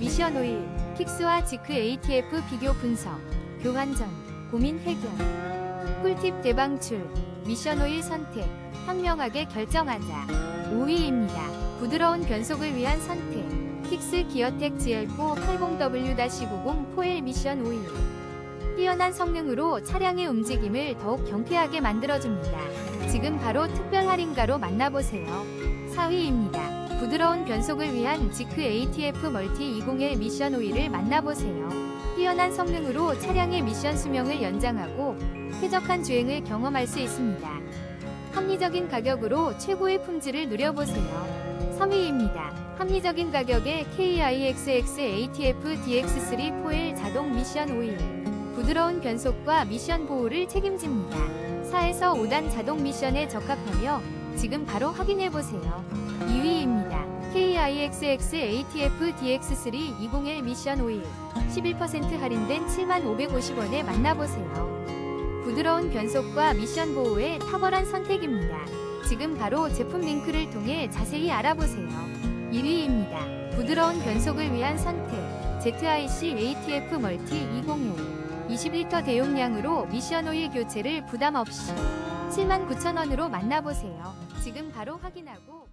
미션 오일, 킥스와 지크 ATF 비교 분석, 교환 전, 고민 해결. 꿀팁 대방출, 미션 오일 선택, 현명하게 결정하자. 5위입니다. 부드러운 변속을 위한 선택, 킥스 기어텍 GL4 80W-90 포엘 미션 오일. 뛰어난 성능으로 차량의 움직임을 더욱 경쾌하게 만들어줍니다. 지금 바로 특별 할인가로 만나보세요. 4위입니다. 부드러운 변속을 위한 지크 ATF 멀티 201 미션 오일을 만나보세요. 뛰어난 성능으로 차량의 미션 수명을 연장하고 쾌적한 주행을 경험할 수 있습니다. 합리적인 가격으로 최고의 품질을 누려보세요. 3위입니다. 합리적인 가격에 KIXX ATF DX3 포엘 자동 미션 오일. 부드러운 변속과 미션 보호를 책임집니다. 4에서 5단 자동 미션에 적합하며 지금 바로 확인해보세요. 2위입니다. KIXX ATF DX3 201 미션 오일 11% 할인된 7550원에 만나보세요. 부드러운 변속과 미션 보호의 탁월한 선택입니다. 지금 바로 제품 링크를 통해 자세히 알아보세요. 1위입니다. 부드러운 변속을 위한 선택 ZIC ATF 멀티 201 20리터 대용량으로 미션 오일 교체를 부담 없이 79,000원으로 만나보세요. 지금 바로 확인하고